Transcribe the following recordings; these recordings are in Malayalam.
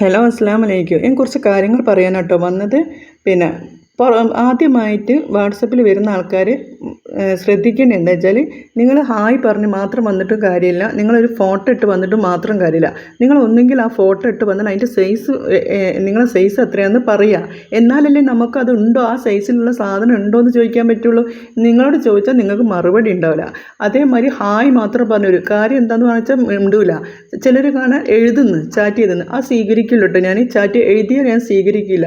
ഹലോ അസ്സാം വലൈക്കും ഞാൻ കുറച്ച് കാര്യങ്ങൾ പറയാനാട്ടോ വന്നത്. പിന്നെ ആദ്യമായിട്ട് വാട്സപ്പിൽ വരുന്ന ആൾക്കാർ ശ്രദ്ധിക്കേണ്ടത് എന്താ വെച്ചാൽ നിങ്ങൾ ഹായ് പറഞ്ഞ് മാത്രം വന്നിട്ടും കാര്യമില്ല. നിങ്ങളൊരു ഫോട്ടോ ഇട്ട് വന്നിട്ടും മാത്രം കാര്യമില്ല. നിങ്ങൾ ഒന്നെങ്കിൽ ആ ഫോട്ടോ ഇട്ട് വന്നാൽ അതിന്റെ സൈസ് നിങ്ങളെ സൈസ് എത്രയാണെന്ന് പറയുക എന്നാലല്ലേ നമുക്കത് ഉണ്ടോ? ആ സൈസിലുള്ള സാധനം ഉണ്ടോ എന്ന് ചോദിക്കാൻ പറ്റുള്ളൂ. നിങ്ങളോട് ചോദിച്ചാൽ നിങ്ങൾക്ക് മറുപടി ഉണ്ടാവില്ല. അതേമാതിരി ഹായ് മാത്രം പറഞ്ഞൊരു കാര്യം എന്താണെന്ന് വെച്ചാൽ മിണ്ടൂല. ചിലർ കാണാൻ എഴുതുന്നു ചാറ്റ് ചെയ്തെന്ന് ആ സ്വീകരിക്കില്ല ഞാൻ ഈ ചാറ്റ് എഴുതിയാൽ ഞാൻ സ്വീകരിക്കില്ല.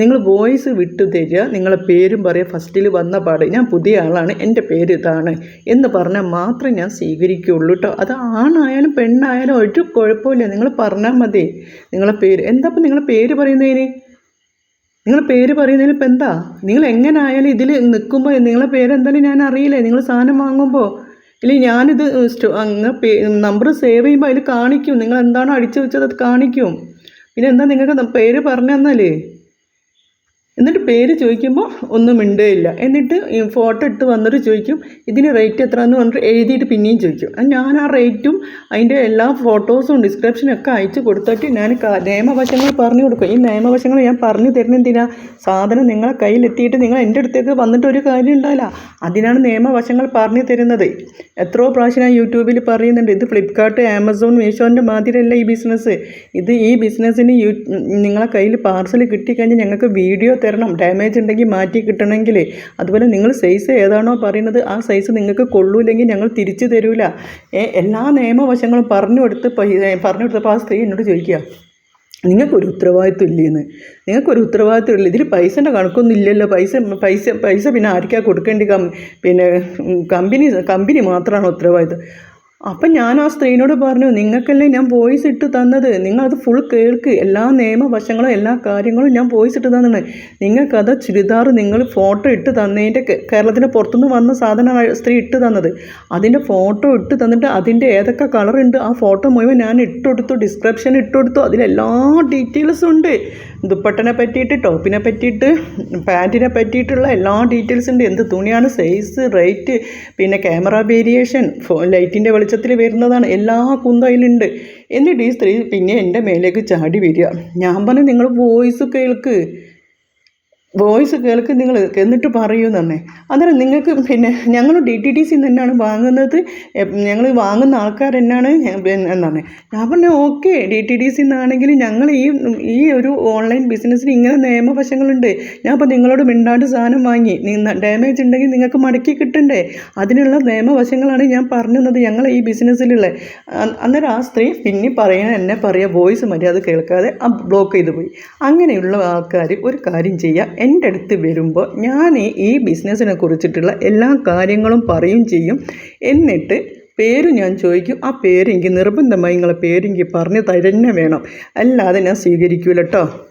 നിങ്ങൾ വോയിസ് വിട്ടു തരിക. നിങ്ങളെ പേരും പറയുക ഫസ്റ്റിൽ വന്ന പാട്. ഞാൻ പുതിയ ആളാണ്. എന്റെ പേര് ഇതാണ്. എന്ന് പറഞ്ഞാൽ മാത്രമേ ഞാൻ സ്വീകരിക്കുകയുള്ളൂ കേട്ടോ. അത് ആണായാലും പെണ്ണായാലും ഒരു കുഴപ്പമില്ല. നിങ്ങൾ പറഞ്ഞാൽ മതി. നിങ്ങളെ പേര് എന്താ ഇപ്പം നിങ്ങളെ പേര് പറയുന്നതിന്? നിങ്ങൾ പേര് പറയുന്നതിന് ഇപ്പം എന്താ? നിങ്ങൾ എങ്ങനെ ആയാലും ഇതിൽ നിൽക്കുമ്പോൾ നിങ്ങളെ പേരെന്തായാലും ഞാൻ അറിയില്ലേ? നിങ്ങൾ സാധനം വാങ്ങുമ്പോൾ. ഇല്ല ഞാനിത് അങ്ങ് നമ്പർ സേവ് ചെയ്യുമ്പോൾ അതിൽ കാണിക്കും. നിങ്ങൾ എന്താണോ അടിച്ചു വെച്ചത് അത് കാണിക്കും. പിന്നെ എന്താ നിങ്ങൾക്ക് പേര് പറഞ്ഞു തന്നാലേ എന്നിട്ട് പേര് ചോദിക്കുമ്പോൾ ഒന്നും മിണ്ടുകയില്ല എന്നിട്ട് ഫോട്ടോ ഇട്ട് വന്നിട്ട് ചോദിക്കും ഇതിന് റേറ്റ് എത്ര എന്ന് പറഞ്ഞിട്ട് എഴുതിയിട്ട് പിന്നെയും ചോദിക്കും. ഞാൻ ആ റേറ്റും അതിന്റെ എല്ലാ ഫോട്ടോസും ഡിസ്ക്രിപ്ഷനും ഒക്കെ അയച്ചു കൊടുത്തിട്ട് ഞാൻ നിയമവശങ്ങൾ പറഞ്ഞു കൊടുക്കും. ഈ നിയമവശങ്ങൾ ഞാൻ പറഞ്ഞു തരുന്ന എന്തിനാ? സാധനം നിങ്ങളെ കയ്യിലെത്തിയിട്ട് നിങ്ങൾ എന്റെ അടുത്തേക്ക് വന്നിട്ട് ഒരു കാര്യം ഉണ്ടാവില്ല. അതിനാണ് നിയമവശങ്ങൾ പറഞ്ഞു തരുന്നത്. എത്രയോ പ്രാവശ്യം ഞാൻ യൂട്യൂബിൽ പറയുന്നുണ്ട് ഇത് ഫ്ലിപ്കാർട്ട് ആമസോൺ മീഷോന്റെ മാതിരല്ല ഈ ബിസിനസ് ഇത് ഈ ബിസിനസ്സിന് യൂ നിങ്ങളെ കയ്യിൽ പാർസൽ കിട്ടിക്കഴിഞ്ഞാൽ ഞങ്ങൾക്ക് വീഡിയോ തരണം. ഡാമേജ് ഉണ്ടെങ്കിൽ മാറ്റി കിട്ടണമെങ്കിൽ അതുപോലെ നിങ്ങൾ സൈസ് ഏതാണോ പറയുന്നത് ആ സൈസ് നിങ്ങൾക്ക് കൊള്ളൂല്ലെങ്കിൽ ഞങ്ങൾ തിരിച്ചു തരൂല. എല്ലാ നിയമവശങ്ങളും പറഞ്ഞു കൊടുത്ത് പറഞ്ഞു കൊടുത്തപ്പോൾ ആ സ്ത്രീ എന്നോട് ചോദിക്കുക നിങ്ങൾക്കൊരു ഉത്തരവാദിത്വം ഇല്ലേന്ന്? നിങ്ങൾക്കൊരു ഉത്തരവാദിത്വം ഇല്ല. ഇതിൽ പൈസേന്റെ കണക്കൊന്നും ഇല്ലല്ലോ. പൈസ പൈസ പൈസ പിന്നെ ആർക്കാ കൊടുക്കേണ്ടി? കം പിന്നെ കമ്പനി കമ്പനി മാത്രമാണ് ഉത്തരവാദിത്വം? അപ്പം ഞാൻ ആ സ്ത്രീനോട് പറഞ്ഞു നിങ്ങൾക്കല്ലേ ഞാൻ വോയിസ് ഇട്ട് തന്നത്? നിങ്ങളത് ഫുൾ കേൾക്ക്. എല്ലാ നിയമവശങ്ങളും എല്ലാ കാര്യങ്ങളും ഞാൻ വോയിസ് ഇട്ട് തന്നെ നിങ്ങൾക്കത് ചുരിദാർ നിങ്ങൾ ഫോട്ടോ ഇട്ട് തന്നതിന്റെ കേരളത്തിന് പുറത്തുനിന്ന് വന്ന സാധനമാണ് സ്ത്രീ ഇട്ട് തന്നത്. അതിന്റെ ഫോട്ടോ ഇട്ട് തന്നിട്ട് അതിന്റെ ഏതൊക്കെ കളറുണ്ട് ആ ഫോട്ടോ മുഴുവൻ ഞാൻ ഇട്ടുകൊടുത്തു ഡിസ്ക്രിപ്ഷൻ ഇട്ടുകൊടുത്തു അതിലെല്ലാ ഡീറ്റെയിൽസും ഉണ്ട്. ദുപ്പട്ടനെ പറ്റിയിട്ട് ടോപ്പിനെ പറ്റിയിട്ട് പാന്റിനെ പറ്റിയിട്ടുള്ള എല്ലാ ഡീറ്റെയിൽസ് ഉണ്ട് എന്ത് തുണിയാണ് സൈസ് റേറ്റ് പിന്നെ ക്യാമറ വേരിയേഷൻ ലൈറ്റിന്റെ വെളിച്ചത്തിൽ വരുന്നതാണ്. എല്ലാ കുന്തയിലുണ്ട് എന്നിട്ട് ഈ സ്ത്രീ പിന്നെ എന്റെ മേലേക്ക് ചാടി വരിക. ഞാൻ പറഞ്ഞു നിങ്ങൾ വോയിസ് കേൾക്ക്. വോയിസ് കേൾക്ക് നിങ്ങൾ എന്നിട്ട് പറയൂ തന്നെ അന്നേരം നിങ്ങൾക്ക് പിന്നെ ഞങ്ങൾ ഡി ടി ടി സി തന്നെയാണ് വാങ്ങുന്നത്. ഞങ്ങൾ വാങ്ങുന്ന ആൾക്കാർ തന്നെയാണ് എന്നാണ് ഞാൻ പറഞ്ഞു okay D T T C എന്നാണെങ്കിൽ ഞങ്ങൾ ഈ ഈ ഒരു ഓൺലൈൻ ബിസിനസ്സിന് ഇങ്ങനെ നിയമവശങ്ങളുണ്ട്. ഞാൻ അപ്പോൾ നിങ്ങളോട് മിണ്ടാണ്ട് സാധനം വാങ്ങി. ഡാമേജ് ഉണ്ടെങ്കിൽ നിങ്ങൾക്ക് മടക്കി കിട്ടണ്ടേ? അതിനുള്ള നിയമവശങ്ങളാണ് ഞാൻ പറഞ്ഞത് ഞങ്ങൾ ഈ ബിസിനസ്സിലുള്ള. അന്നേരം ആ സ്ത്രീ പിന്നെ പറയണ എന്നെ പറയുക വോയിസ് മര്യാദ കേൾക്കാതെ ബ്ലോക്ക് ചെയ്ത് പോയി. അങ്ങനെയുള്ള ആൾക്കാർ ഒരു കാര്യം ചെയ്യുക എന്റെ അടുത്ത് വരുമ്പോൾ ഞാൻ ഈ- ബിസിനസ്സിനെ കുറിച്ചിട്ടുള്ള എല്ലാ കാര്യങ്ങളും പറയും ചെയ്യും. എന്നിട്ട് പേര് ഞാൻ ചോദിക്കും. ആ പേരെങ്കിൽ നിർബന്ധമായി നിങ്ങളെ പേരെങ്കിൽ പറഞ്ഞ് തരന്നെ വേണം. അല്ലാതെ ഞാൻ സ്വീകരിക്കൂല കേട്ടോ